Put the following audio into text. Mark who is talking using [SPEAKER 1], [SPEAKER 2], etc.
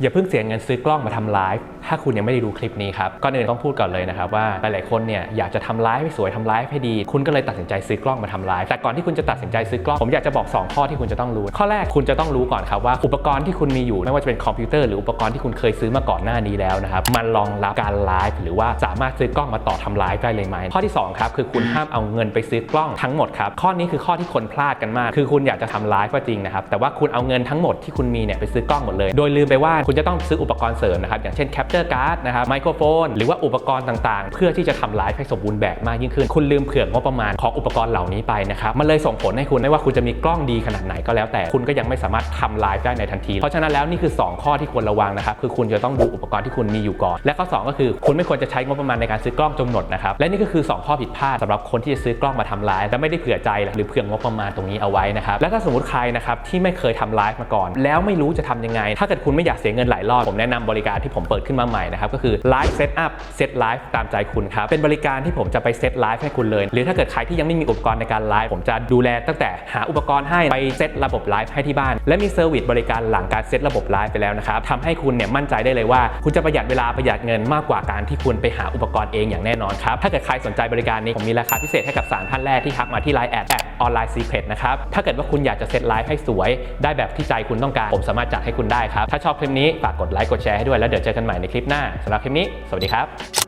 [SPEAKER 1] อย่าเพิ่งเสียเงินซื้อกล้องมาทำไลฟ์ถ้าคุณยังไม่ได้ดูคลิปนี้ครับก่อนอื่นต้องพูดก่อนเลยนะครับว่าหลายๆคนเนี่ยอยากจะทำไลฟ์ให้สวยทำไลฟ์ให้ดี คุณก็เลยตัดสินใจซื้อกล้องมาทำไลฟ์แต่ก่อนที่คุณจะตัดสินใจซื้อกล้องผมอยากจะบอก 2 ข้อที่คุณจะต้องรู้ ข้อแรกคุณจะต้องรู้ก่อนครับว่าอุปกรณ์ที่คุณมีอยู่ไม่ว่าจะเป็นคอมพิวเตอร์หรืออุปกรณ์ที่คุณเคยซื้อมาก่อนหน้านี้แล้วนะครับมันรองรับการไลฟ์หรือว่าสามารถซื้อกล้องมาต่อทำไลฟ์ได้เลยไหมข้อที่สองครับคือคุณห้ามเอาเงินไปซื้อกล้องทั้งหมดครับข้อนี้คือข้อที่คนพลาดกันมาก คือคุณอยากจะทำไลฟ์ก็จริงนะครับแต่ว่าคุณเอาเงินทั้งหมดที่คุณมีเนี่ยไปซื้อกล้องหมดเลย โดยลืมไปว่าคุณจะต้องซื้ออุปกรณ์เสริมนะครับอย่างเช่นแคปเจอร์การ์ดนะครับไมโครโฟนหรือว่าอุปกรณ์ต่างๆ เพื่อที่จะทำไลฟ์ให้สมบูรณ์แบบมากยิ่งขึ้น คุณลืมเผื่องบประมาณของอุปกรณ์เหล่านี้ไปนะครับมันเลยส่งผลให้คุณไม่ว่าคุณจะมีกล้องดีขนาดไหนก็แล้ว แต่คุณก็ยังไม่สามารถทำไลฟ์ได้ในทันที เพราะฉะนั้นแล้วนี่คือ 2 ข้อที่ควรระวังนะครับคือคุณจะต้องดูอุปกรณ์ที่คุณมีอยู่ก่อน และข้อสองก็คือคุณไม่ควรจะใช้งบประมาณในการซื้อกล้องจนหมดนะครับและนี่ก็คือ 2 ข้อผิดพลาดสำหรับคนที่จะซื้อกล้องมาทำไลฟ์และไม่ได้เผื่อใจหรือเผื่องบประมาณตรงนี้เอาไว้นะครับและถ้าสมมติใครนะครับที่ไม่เคยทำไลฟ์มาก่อน แล้วไม่รู้จะทำยังไง ถ้าเกิดคุณไม่อยากเสียเงินหลายรอบ ผมแนะนำบริการที่ผมเปิดขึ้นมาใหม่นะครับก็คือไลฟ์เซตอัพเซตไลฟ์ตามใจคุณครับ เป็นบริการที่ผมจะไปเซตไลฟ์ให้คุณเลย หรือถ้าเกิดใครที่ยังไม่มีอุปกรณ์ในการไลฟ์ผมจะดูแลตั้งแต่หาอุปกรณ์ให้ไปเซตระบบไลฟ์ให้ที่บ้าน และมีเซอร์วิสบริการหลังการเซตระบบไลฟ์ไปแล้วนะครับทำให้คุณเนี่ยมั่นใจได้เลยว่า คุณจะประหยัดเวลาประหยัดเงินมากกว่าการที่คุณไปหาอุปกรณ์เองอย่างแน่นอนครับถ้าเกิดใครสนใจบริการนี้ผมมีราคาพิเศษให้กับสามท่านแรกที่ทักมาที่ Line แอดแอดออนไลน์ซีเพนะครับถ้าเกิดว่าคุณอยากจะเซตไลฟ์ให้สวย ได้แบบที่ใจคุณต้องการ ผมสามารถจัดให้คุณได้ครับถ้าชอบคลิปนี้ฝากกดไลค์กดแชร์ให้ด้วยแล้วเดี๋ยวเจอกันใหม่ในคลิปหน้าสำหรับคลิปนี้ สวัสดีครับ